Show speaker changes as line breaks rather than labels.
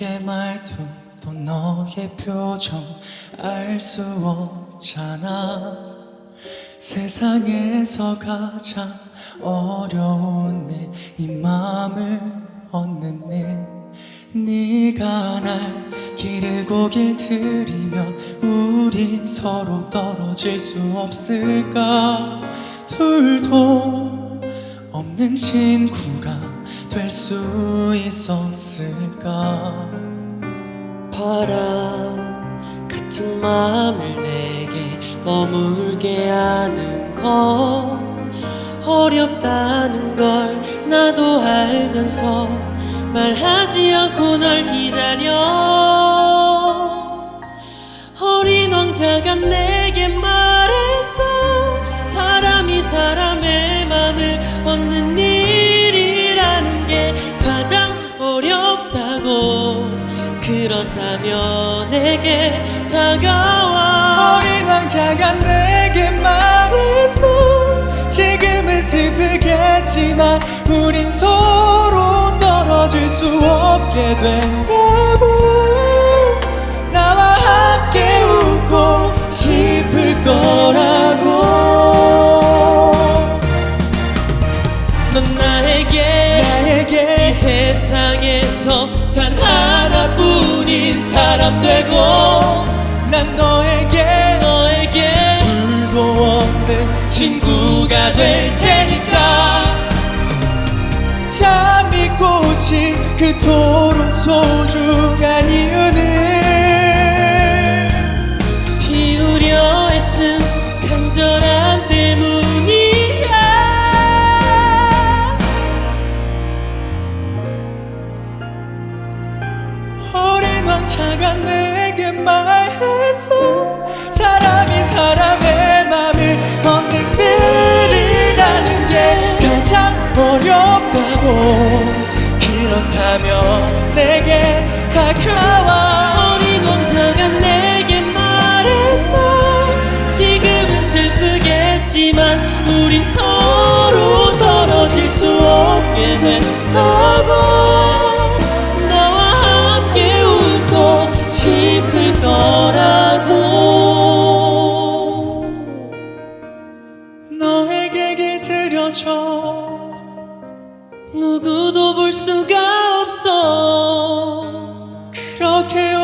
너의 말투 또 너의 표정 알 수 없잖아. 세상에서 가장 어려운 내네 맘을 얻는 내. 네가 날 기르고 길들이면 우린 서로 떨어질 수 없을까? 둘도 없는 친구가 될 수 있었을까?
바람 같은 마음을 내게 머물게 하는 거. 어렵다는 걸 나도 알면서 말하지 않고 널 기다려. 어린 왕자가 내게 말했어 사람이 사람 그렇다면 내게 다가와.
어린 왕자가 내게 말했어. 지금은 슬프겠지만 우린 서로 떨어질 수 없게 된다고 나와 함께 웃고 싶을 거라고.
넌 나에게
나에게
이 세상에서 단하 사람 되고
난 너에게
너에게
둘도 없는
친구가 될 테니까.
장미꽃이 그토록 소중한 이유 왕자가 내게 말했어. 사람이 사람의 맘을 얻는 일이라는 게 가장 어렵다고. 그렇다면 내게 다가와.
어린 왕자가 내게 말했어. 지금은 슬프겠지만 우린 서로 떨어질 수 없게 된다
길들여줘
누구도 볼 수가 없어.
그렇게